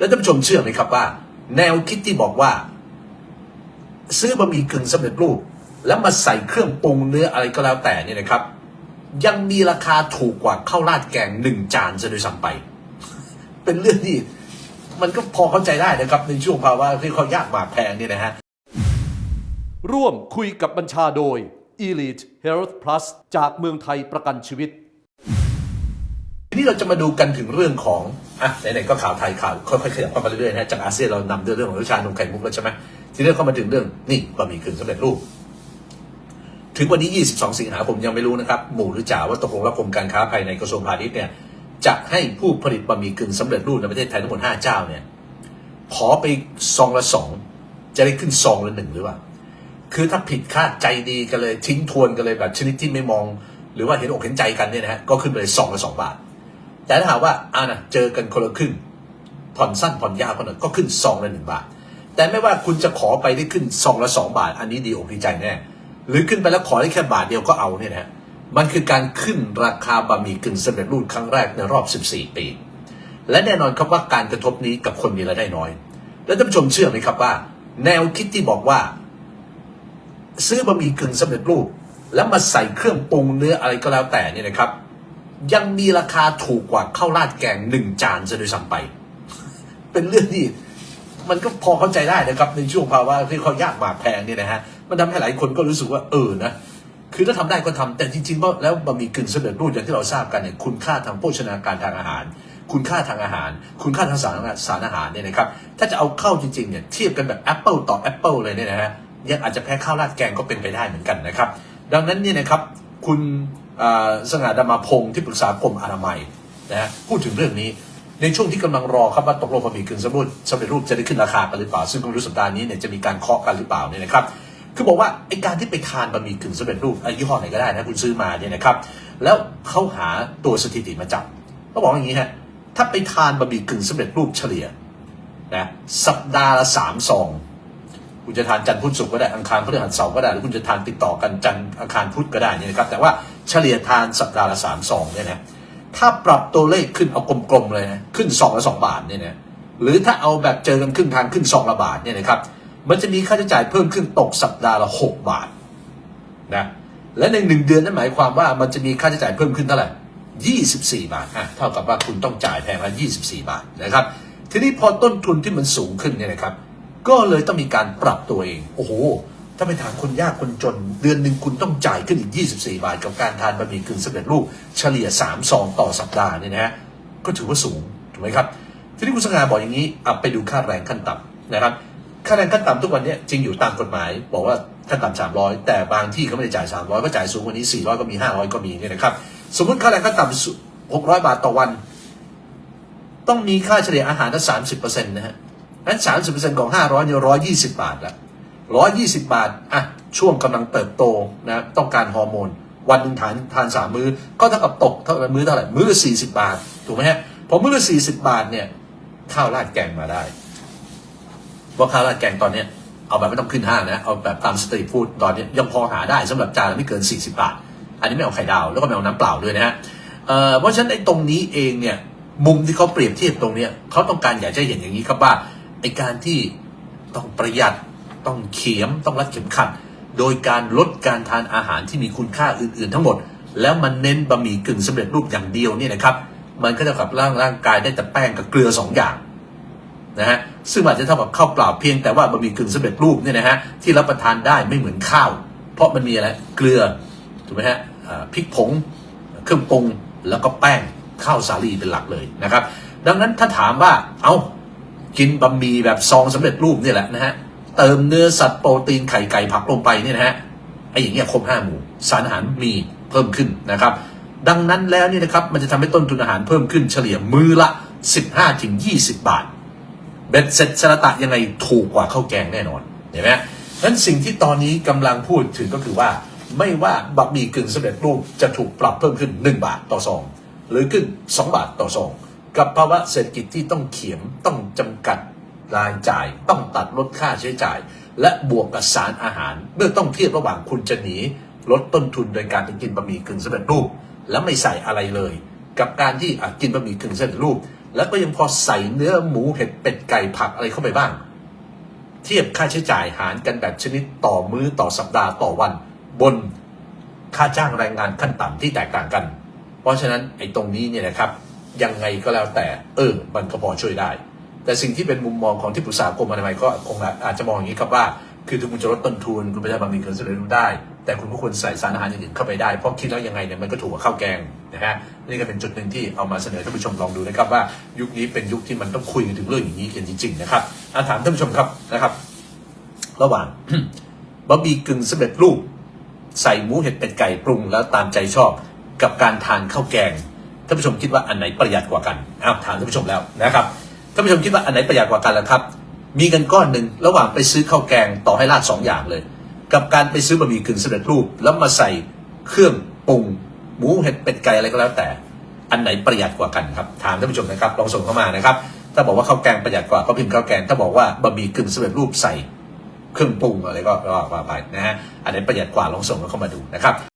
แล้วท่านผู้ชมเชื่อไหมครับว่า แนวคิดที่บอกว่า ซื้อบะหมี่กึ่งสำเร็จรูป แล้วมาใส่เครื่องปรุงเนื้ออะไรก็แล้วแต่เนี่ยนะครับ ยังมีราคาถูกกว่าข้าวราดแกงหนึ่งจานซะด้วยซ้ำไป เป็นเรื่องที่มันก็พอเข้าใจได้นะครับในช่วงภาวะที่เขายากหมากแพงเนี่ยนะฮะร่วมคุยกับบัญชาโดย Elite Health Plus จากเมืองไทยประกันชีวิต ทีนี้เราจะมาดูกันถึงเรื่องของ อะไหนๆก็ข่าวไทยข่าวค่อยๆขยับเข้ามาเรื่อยๆนะฮะจากอาเซียนเรานำเรื่องของวิชานมไข่มุกแล้วใช่ไหมทีนี้เข้ามาถึงเรื่องนี่บะหมี่กึ่งสำเร็จรูป ถึงวันนี้ 22 สิงหาคมยังไม่รู้นะครับ หมู่หรือจ่าว่าตกลงแล้วกรมการค้าภายในกระทรวงพาณิชย์เนี่ยจะให้ผู้ผลิตบะหมี่กึ่งสำเร็จรูปในประเทศไทยทั้งหมด 5 เจ้าเนี่ยขอไปซองละสองจะได้ขึ้นซองละหนึ่งหรือเปล่า คือถ้าผิดคาดใจดีกันเลยทิ้งทวนกันเลยแบบชนิดที่ไม่มอง หรือว่าเห็นอกเห็นใจกันเนี่ยนะฮะก็ขึ้นไปเลยซองละสองบาท แต่ถ้าหากว่าอ่านะเจอกันคนละครึ่งผ่อนสั้นผ่อนยาวคนละก็ขึ้นซองละหนึ่งบาท แต่ไม่ว่าคุณจะขอไปได้ขึ้นซองละสองบาท อันนี้ดีอกดีใจแน่หรือขึ้นไปแล้วขอได้แค่บาทเดียวก็เอาเนี่ยนะฮะมันคือการขึ้นราคาบะหมี่กึ่งสำเร็จรูปครั้งแรกในรอบ 14 ปี และแน่นอนครับว่าการกระทบนี้กับคนมีรายได้น้อย แล้วท่านผู้ชมเชื่อไหมครับว่า แนวคิดที่บอกว่า ซื้อบะหมี่กึ่งสำเร็จรูป แล้วมาใส่เครื่องปรุงเนื้ออะไรก็แล้วแต่เนี่ยนะครับ ยังมีราคาถูกกว่าข้าวราดแกงหนึ่งจานซะด้วยซ้ำไป เป็นเรื่องที่มันก็พอเข้าใจได้นะครับในช่วงภาวะที่เขายากหมากแพงเนี่ยนะฮะมันทำให้หลายคนก็รู้สึกว่าเออนะคือถ้าทำได้ก็ทำแต่จริงๆแล้วบะหมี่กึ่งสำเร็จรูปอย่างที่เราทราบกันเนี่ยคุณค่าทางโภชนาการทางอาหาร คุณค่าทางอาหาร คุณค่าทางสารสารอาหารเนี่ยนะครับถ้าจะเอาเข้าจริงๆเนี่ยเทียบกันแบบแอปเปิลต่อแอปเปิลเลยเนี่ยนะฮะยังอาจจะแพ้ข้าวราดแกงก็เป็นไปได้เหมือนกันนะครับ ดังนั้นเนี่ยนะครับคุณ สง่าดามาพงศ์ที่ปรึกษากรมอนามัยนะพูดถึงเรื่องนี้ในช่วงที่กำลังรอครับว่าตกลงบะหมี่กึ่งสำเร็จสำเร็จรูปจะได้ขึ้นราคากันหรือเปล่า ซึ่งก็รู้สัปดาห์นี้เนี่ยจะมีการเคาะกันหรือเปล่าเนี่ยนะครับคือบอกว่าไอการที่ไปทานบะหมี่กึ่งสำเร็จรูปไอยี่ห้อไหนก็ได้นะคุณซื้อมาเนี่ยนะครับแล้วเขาหาตัวสถิติมาจับเขาบอกอย่างนี้ฮะถ้าไปทานบะหมี่กึ่งสำเร็จรูปเฉลี่ยนะสัปดาห์ละสามซอง คุณจะทานจันทร์พุธศุกร์ก็ได้อังคารพฤหัสเสาร์ก็ได้หรือคุณจะทานติดต่อกันจันทร์อังคารพุธก็ได้นี่นะครับแต่ว่าเฉลี่ยทานสัปดาห์ละสามซองเนี่ยนะถ้าปรับตัวเลขขึ้นเอากลมๆเลยนะขึ้นซองละสองบาทเนี่ยนะหรือถ้าเอาแบบเจอกันครึ่งทางขึ้นซองละบาทเนี่ยนะครับมันจะมีค่าใช้จ่ายเพิ่มขึ้นตกสัปดาห์ละหกบาทนะและในหนึ่งเดือนนั่นหมายความว่ามันจะมีค่าใช้จ่ายเพิ่มขึ้นเท่าไหร่ยี่สิบสี่บาทอะเท่ากับว่าคุณต้องจ่ายแพงละยี่สิบสี่บาทนะครับ ทีนี้พอต้นทุนที่มันสูงขึ้นเนี่ยนะครับ ก็เลยต้องมีการปรับตัวเอง โอ้โห ถ้าไปถามคนยากคนจน เดือนหนึ่งคุณต้องจ่ายขึ้นอีก 24 บาท กับการทานบะหมี่กึ่งสำเร็จรูปเฉลี่ย 3 ซองต่อสัปดาห์เนี่ยนะฮะก็ถือว่าสูง ถูกไหมครับ ทีนี้คุณสง่าบอกอย่างนี้อไปดูค่าแรงขั้นต่ำนะครับ ค่าแรงขั้นต่ำทุกวันนี้จริงอยู่ตามกฎหมาย บอกว่าขั้นต่ำ300 แต่บางที่เขาไม่ได้จ่าย 300 ก็จ่ายสูงกว่านี้ 400 ก็มี 500 ก็มีเนี่ยนะครับ สมมติค่าแรงขั้นต่ำ600 บาทต่อวัน ต้องมีค่าเฉลี่ยอาหารละ30%นะฮะ นั้นสามสิบเปอร์เซ็นต์ของห้าร้อยเนี่ยร้อยยี่สิบบาทละร้อยยี่สิบบาทอะช่วงกำลังเติบโตนะต้องการฮอร์โมน วันหนึ่งทานทานสามมื้อ ก็เท่ากับตกเท่ากับมื้อเท่าไหร่มื้อละสี่สิบบาท ถูกไหมฮะพอมื้อละสี่สิบบาทเนี่ยข้าวราดแกงมาได้เพราข้าวราดแกงตอนเนี้ยเอาแบบไม่ต้องขึ้นห้างนะ เอาแบบตามสตรีทฟู้ดตอนเนี้ยยังพอหาได้สำหรับจานละไม่เกิน 40 บาท อันนี้ไม่เอาไข่ดาว แล้วก็ไม่เอาน้ำเปล่าด้วยนะฮะเอ่อเพราะฉะนั้นไอ้ตรงนี้เองเนี่ยมุมที่เขาเปรียบเทียบตรงเนี้ยเขาต้องการอยากจะเห็นอย่างนี้ครับว่า ไอการที่ต้องประหยัดต้องเขียมต้องรัดเข็มขัด โดยการลดการทานอาหารที่มีคุณค่าอื่น ๆ ทั้งหมด แล้วมันเน้นบะหมี่กึ่งสำเร็จรูปอย่างเดียวเนี่ยนะครับ มันก็จะกับร่างร่างกายได้แต่แป้งกับเกลือสองอย่างนะฮะซึ่งอาจจะเท่ากับข้าวเปล่าเพียงแต่ว่าบะหมี่กึ่งสำเร็จรูปเนี่ยนะฮะที่รับประทานได้ไม่เหมือนข้าว เพราะมันมีอะไรเกลือถูกไหมฮะพริกผงเครื่องปรุงแล้วก็แป้งข้าวสาลีเป็นหลักเลยนะครับ ดังนั้นถ้าถามว่าเอา กินบะหมี่แบบซองสำเร็จรูปนี่แหละนะฮะ เติมเนื้อสัตว์โปรตีนไข่ไก่ผักลงไปเนี่ยนะฮะไอ้อย่างเงี้ยครบห้าหมู่สารอาหารมีเพิ่มขึ้นนะครับ ดังนั้นแล้วนี่นะครับมันจะทำให้ต้นทุนอาหารเพิ่มขึ้นเฉลี่ยมือละ 15-20 บาท เบ็ดเสร็จสระตะยังไงถูกกว่าข้าวแกงแน่นอนเห็นไหมนั้นสิ่งที่ตอนนี้กำลังพูดถึงก็คือว่า ไม่ว่าบะหมี่กึ่งสำเร็จรูปจะถูกปรับเพิ่มขึ้น 1 บาทต่อซองหรือขึ้น 2 บาทต่อซอง กับภาวะเศรษฐกิจที่ต้องเขียมต้องจำกัดรายจ่าย ต้องตัดลดค่าใช้จ่าย และบวกกับสารอาหาร เมื่อต้องเทียบระหว่างคุณจะหนีลดต้นทุนโดยการไปกินบะหมี่กึ่งสำเร็จรูป แล้วไม่ใส่อะไรเลย กับการที่กินบะหมี่กึ่งสำเร็จรูป แล้วก็ยังพอใส่เนื้อหมูเห็ดเป็ดไก่ผักอะไรเข้าไปบ้าง เทียบค่าใช้จ่ายหารกันแบบชนิดต่อมื้อต่อสัปดาห์ต่อวัน บนค่าจ้างแรงงานขั้นต่ำที่แตกต่างกัน เพราะฉะนั้นไอ้ตรงนี้เนี่ยนะครับ ยังไงก็แล้วแต่ เออ มันก็พอช่วยได้ แต่สิ่งที่เป็นมุมมองของที่ปรึกษากรมอนามัยก็คงอาจจะมองอย่างนี้ครับว่า คือถึงคุณจะลดต้นทุนคุณประหยัดบะหมี่กึ่งสำเร็จรูปได้ แต่คุณก็ควรใส่สารอาหารอย่างอื่นเข้าไปได้ เพราะคิดแล้วยังไงเนี่ยมันก็ถูกกว่าข้าวแกงนะฮะนี่ก็เป็นจุดหนึ่งที่เอามาเสนอท่านผู้ชมลองดูนะครับว่ายุคนี้เป็นยุคที่มันต้องคุยกันถึงเรื่องอย่างนี้กันจริงๆนะครับอาถามท่านผู้ชมครับนะครับ ระหว่างบะหมี่กึ่งสำเร็จรูปใส่หมูเห็ดเป็ดไก่ปรุงแล้วตามใจชอบ กับการทานข้าวแกง ท่านผู้ชมคิดว่าอันไหนประหยัดกว่ากันอ้าวถามท่านผู้ชมแล้วนะครับท่านผู้ชมคิดว่าอันไหนประหยัดกว่ากันล่ะครับ มีเงินก้อนหนึ่งระหว่างไปซื้อข้าวแกงต่อให้ราดสองอย่างเลย กับการไปซื้อบะหมี่กึ่งสำเร็จรูป แล้วมาใส่เครื่องปรุงหมูเห็ดเป็ดไก่อะไรก็แล้วแต่ อันไหนประหยัดกว่ากันครับถามท่านผู้ชมนะครับลองส่งเข้ามานะครับถ้าบอกว่าข้าวแกงประหยัดกว่าก็พิมพ์ข้าวแกงถ้าบอกว่าบะหมี่กึ่งสำเร็จรูปใส่เครื่องปรุงอะไรก็ว่าว่าไปนะฮะอันไหนประหยัดกว่าลองส่งเข้ามาดูนะครับ